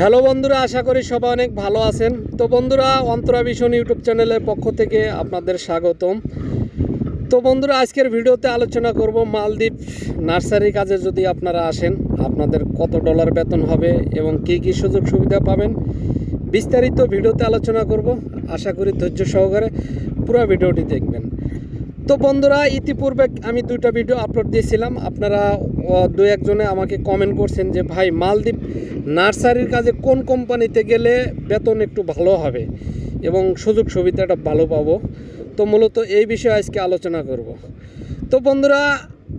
Hello বন্ধুরা, আশা করি সবাই অনেক ভালো আছেন। তো বন্ধুরা, অন্তরা ভীষণ ইউটিউব চ্যানেলের পক্ষ থেকে আপনাদের স্বাগতম। তো বন্ধুরা, আজকের ভিডিওতে আলোচনা করব মালদ্বীপ নার্সারি কাজে যদি আপনারা আসেন, আপনাদের কত ডলার বেতন হবে এবং কী কী সুযোগ সুবিধা পাবেন, বিস্তারিত ভিডিওতে আলোচনা করব। আশা করি ধৈর্য সহকারে পুরো ভিডিওটি দেখবেন। তো বন্ধুরা, ইতিপূর্বে আমি দুইটা ভিডিও আপলোড দিয়েছিলাম। আপনারা দু একজনে আমাকে কমেন্ট করছেন যে, ভাই, মালদ্বীপ নার্সারির কাজে কোন কোম্পানিতে গেলে বেতন একটু ভালো হবে এবং সুযোগ সুবিধাটা ভালো পাবো? তো মূলত এই বিষয়ে আজকে আলোচনা করব। তো বন্ধুরা,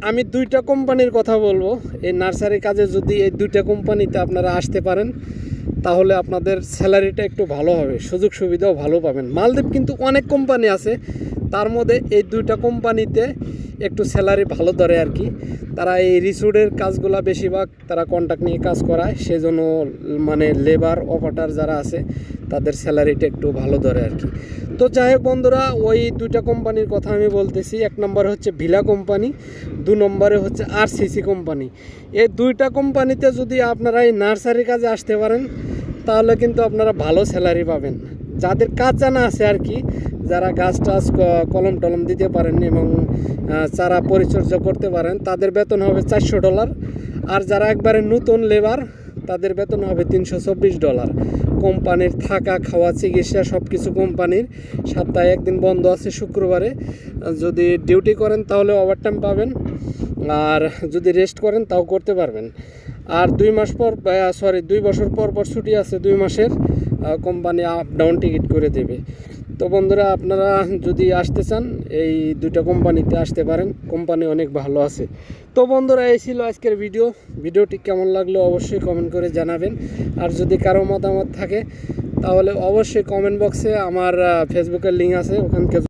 আমি দুইটা কোম্পানির কথা বলব। এই নার্সারি কাজে যদি এই দুইটা কোম্পানিতে আপনারা আসতে পারেন তাহলে আপনাদের স্যালারিটা একটু ভালো হবে, সুযোগ সুবিধাও ভালো পাবেন। মালদ্বীপ কিন্তু অনেক কোম্পানি আছে, তার মধ্যে এই দুইটা কোম্পানিতে একটু স্যালারি ভালো ধরে আর কি। তারা এই রিসোর্টের কাজগুলো বেশিরভাগ তারা কন্ট্যাক্ট নিয়ে কাজ করায়, সেজন্য মানে লেবার অপারেটার যারা আছে তাদের স্যালারিটা একটু ভালো ধরে আর কি। তো যাই হোক বন্ধুরা, ওই দুইটা কোম্পানির কথা আমি বলতেছি। এক নম্বরে হচ্ছে ভিলা কোম্পানি, দু নম্বরে হচ্ছে আর আরসিসি কোম্পানি। এই দুইটা কোম্পানিতে যদি আপনারা এই নার্সারি কাজে আসতে পারেন, তাহলে কিন্তু আপনারা ভালো স্যালারি পাবেন। যাদের কাজ জানা আছে আর কি, যারা গাছ টাছ কলম টলম দিতে পারেন এবং চারা পরিচর্যা করতে পারেন, তাদের বেতন হবে চারশো ডলার। আর যারা একবারে নতুন লেবার তাদের বেতন হবে তিনশো চব্বিশ ডলার। কোম্পানির থাকা, খাওয়া, চিকিৎসা সব কিছু কোম্পানির। সপ্তাহে একদিন বন্ধ আছে শুক্রবারে। যদি ডিউটি করেন তাহলে ওভারটাইম পাবেন। আর যদি রেস্ট করেন তাও করতে পারবেন। আর দুই মাস পর সরি দুই বছর পর পর ছুটি আছে, দুই মাসের কোম্পানি আপ ডাউন টিকিট করে দেবে। তো বন্ধুরা, আপনারা যদি আসতে চান, এই দুটো কোম্পানিতে আসতে পারেন। কোম্পানি অনেক ভালো আছে। তো বন্ধুরা, এই ছিল আজকের ভিডিও। ভিডিওটি কেমন লাগল অবশ্যই কমেন্ট করে জানাবেন। আর যদি কারও মতামত থাকে, তাহলে অবশ্যই কমেন্ট বক্সে আমার ফেসবুকের লিঙ্ক আছে ওখানকে